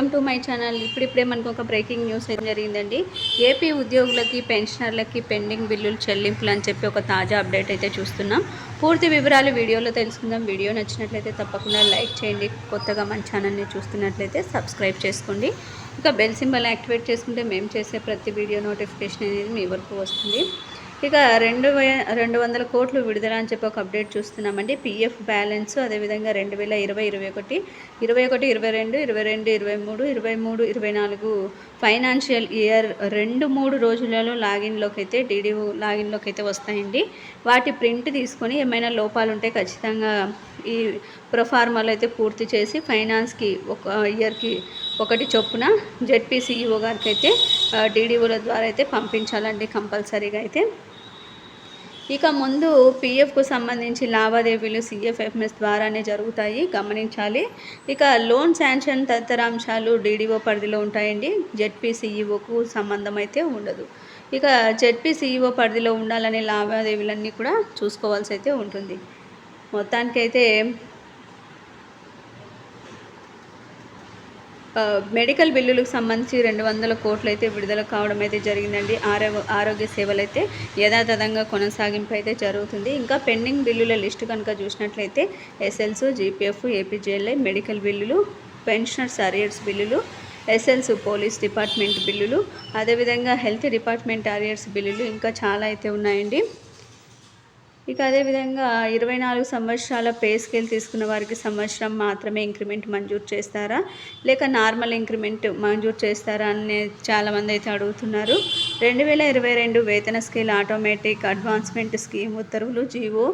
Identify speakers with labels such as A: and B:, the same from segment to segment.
A: Welcome to my channel. ఇప్పుడిప్పుడే మనకు ఒక బ్రేకింగ్ న్యూస్ అయితే జరిగిందండి? ఏపీ ఉద్యోగులకి పెన్షనర్లకి పెండింగ్ బిల్లులు చెల్లింపులు అని చెప్పి ఒక తాజా అప్డేట్ అయితే చూస్తున్నాం. పూర్తి వివరాలు వీడియోలో తెలుసుకుందాం. వీడియో నచ్చినట్లయితే తప్పకుండా లైక్ చేయండి. కొత్తగా మన ఛానల్ని చూస్తున్నట్లయితే సబ్స్క్రైబ్ చేసుకోండి. ఇక బెల్ సింబల్ యాక్టివేట్ చేసుకుంటే మేము చేసే ప్రతి వీడియో నోటిఫికేషన్ అనేది మీ వరకు వస్తుంది. ఇక రెండు రెండు వందల కోట్లు విడుదల అని చెప్పి ఒక అప్డేట్ చూస్తున్నామండి. పిఎఫ్ బ్యాలెన్స్ అదేవిధంగా రెండు వేల ఇరవై ఇరవై ఒకటి ఇరవై ఒకటి ఇరవై రెండు ఇరవై రెండు ఇరవై మూడు ఇరవై మూడు ఇరవై నాలుగు ఫైనాన్షియల్ ఇయర్ రెండు మూడు రోజులలో లాగిన్లోకి అయితే డీడీఓ లాగిన్లోకి అయితే వస్తాయండి. వాటి ప్రింట్ తీసుకొని ఏమైనా లోపాలు ఉంటే ఖచ్చితంగా ఈ ప్రొఫార్మాలు అయితే పూర్తి చేసి ఫైనాన్స్కి ఒక ఇయర్కి ఒకటి చొప్పున జెడ్పీసీఈఓ గారికి అయితే డీడీఓల ద్వారా అయితే పంపించాలండి కంపల్సరీగా అయితే. ఇక ముందు పీఎఫ్కు సంబంధించి లావాదేవీలు సిఎఫ్ఎఫ్ఎస్ ద్వారానే జరుగుతాయి. గమనించాలి. ఇక లోన్ శాంక్షన్ తదితర అంశాలు డీడీఓ పరిధిలో ఉంటాయండి. జెడ్పీ సిఈఓకు సంబంధం అయితే ఉండదు. ఇక జెడ్పీ సిఈఓ పరిధిలో ఉండాలనే లావాదేవీలన్నీ కూడా చూసుకోవాల్సి అయితే ఉంటుంది. మొత్తానికైతే మెడికల్ బిల్లులకు సంబంధించి రెండు వందల కోట్లు అయితే విడుదల కావడం అయితే జరిగిందండి. ఆరో ఆరోగ్య సేవలు అయితే యథాతథంగా కొనసాగింపు అయితే జరుగుతుంది. ఇంకా పెండింగ్ బిల్లుల లిస్టు కనుక చూసినట్లయితే ఎస్ఎల్స్ జీపీఎఫ్ ఏపీజేఎల్ఐ మెడికల్ బిల్లులు పెన్షనర్స్ అరియర్స్ బిల్లులు ఎస్ఎల్స్ పోలీస్ డిపార్ట్మెంట్ బిల్లులు అదేవిధంగా హెల్త్ డిపార్ట్మెంట్ అరియర్స్ బిల్లులు ఇంకా చాలా అయితే ఉన్నాయండి. ఇక అదేవిధంగా ఇరవై నాలుగు సంవత్సరాల పే స్కేల్ తీసుకున్న వారికి సంవత్సరం మాత్రమే ఇంక్రిమెంట్ మంజూరు చేస్తారా? లేక నార్మల్ ఇంక్రిమెంట్ మంజూరు చేస్తారా అని చాలామంది అయితే అడుగుతున్నారు. రెండు వేల ఇరవై రెండు వేతన స్కేల్ ఆటోమేటిక్ అడ్వాన్స్మెంట్ స్కీమ్ ఉత్తర్వులు జీవో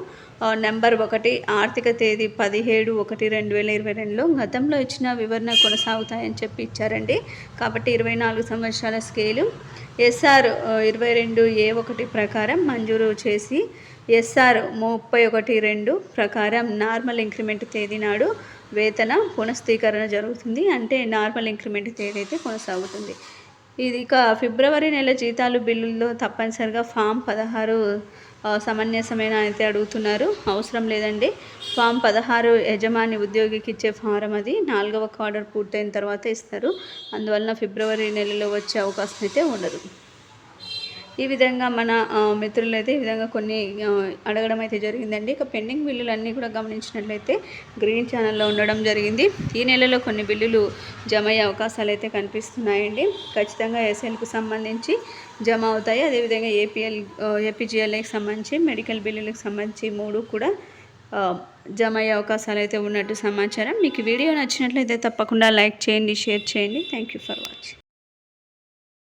A: నెంబర్ ఒకటి ఆర్థిక తేదీ పదిహేడు ఒకటి రెండు వేల ఇరవై రెండులో గతంలో ఇచ్చిన వివరణ కొనసాగుతాయని చెప్పి ఇచ్చారండి. కాబట్టి ఇరవై నాలుగు సంవత్సరాల స్కేలు. ఎస్ఆర్ ఇరవై రెండు ఏ ఒకటి ప్రకారం మంజూరు చేసి ఎస్ఆర్ ముప్పై ఒకటి రెండు ప్రకారం నార్మల్ ఇంక్రిమెంట్ తేదీ నాడు వేతన పునఃస్థీకరణ జరుగుతుంది. అంటే నార్మల్ ఇంక్రిమెంట్ తేదీ అయితే కొనసాగుతుంది. ఇది ఇక ఫిబ్రవరి నెల జీతాలు బిల్లుల్లో తప్పనిసరిగా ఫామ్ పదహారు సమంజసమైన అయితే అడుగుతున్నారు. అవసరం లేదండి. ఫామ్ పదహారు యజమాని ఉద్యోగికి ఇచ్చే ఫారం అది. నాలుగవ క్వార్టర్ పూర్తయిన తర్వాత ఇస్తారు. అందువలన ఫిబ్రవరి నెలలో వచ్చే అవకాశం అయితే ఉండదు. ఈ విధంగా మన మిత్రులు అయితే ఈ విధంగా కొన్ని అడగడం అయితే జరిగిందండి. ఇక పెండింగ్ బిల్లులు అన్నీ కూడా గమనించినట్లయితే గ్రీన్ ఛానల్లో ఉండడం జరిగింది. ఈ నెలలో కొన్ని బిల్లులు జమ అయ్యే అవకాశాలు అయితే కనిపిస్తున్నాయండి. ఖచ్చితంగా ఎస్ఎల్కు సంబంధించి జమ అవుతాయి. అదేవిధంగా ఏపీఎల్ ఏపీజీఎల్ఐకి సంబంధించి మెడికల్ బిల్లులకు సంబంధించి మూడు కూడా జమ అయ్యే అవకాశాలు అయితే ఉన్నట్టు సమాచారం. మీకు వీడియో నచ్చినట్లయితే తప్పకుండా లైక్ చేయండి షేర్ చేయండి. Thank you for watching.